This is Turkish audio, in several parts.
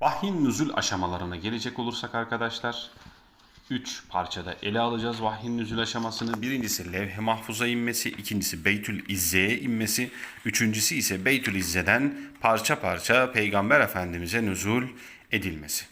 Vahyin nüzul aşamalarına gelecek olursak arkadaşlar 3 parçada ele alacağız vahyin nüzul aşamasını. Birincisi levh-i mahfuza inmesi, ikincisi Beytül İzze'ye inmesi, üçüncüsü ise Beytül İzze'den parça parça Peygamber Efendimiz'e nüzul edilmesi.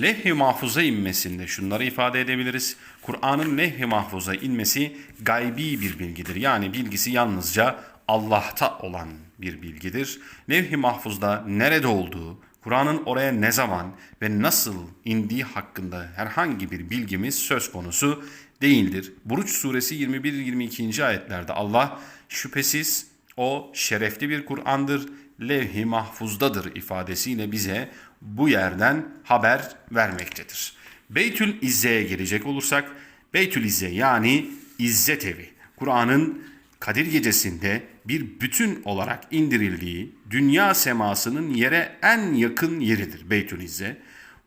Levh-i mahfuza inmesinde şunları ifade edebiliriz. Kur'an'ın levh-i mahfuza inmesi gaybi bir bilgidir. Yani bilgisi yalnızca Allah'ta olan bir bilgidir. Levh-i mahfuzda nerede olduğu, Kur'an'ın oraya ne zaman ve nasıl indiği hakkında herhangi bir bilgimiz söz konusu değildir. Buruç suresi 21-22. ayetlerde Allah şüphesiz o şerefli bir Kur'an'dır, levh-i mahfuzdadır ifadesiyle bize bu yerden haber vermektedir. Beytül İzze'ye gelecek olursak, Beytül İzze yani İzzet Evi, Kur'an'ın Kadir Gecesi'nde bir bütün olarak indirildiği dünya semasının yere en yakın yeridir Beytül İzze.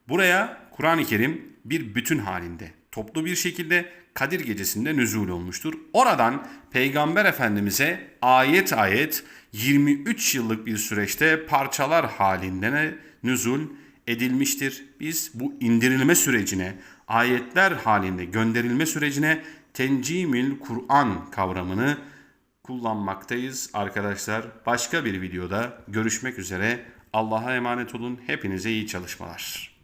Buraya Kur'an-ı Kerim bir bütün halinde toplu bir şekilde Kadir Gecesi'nde nüzul olmuştur. Oradan Peygamber Efendimiz'e ayet ayet 23 yıllık bir süreçte parçalar halinde nüzul edilmiştir. Biz bu indirilme sürecine, ayetler halinde gönderilme sürecine tencimil Kur'an kavramını kullanmaktayız arkadaşlar. Başka bir videoda görüşmek üzere. Allah'a emanet olun. Hepinize iyi çalışmalar.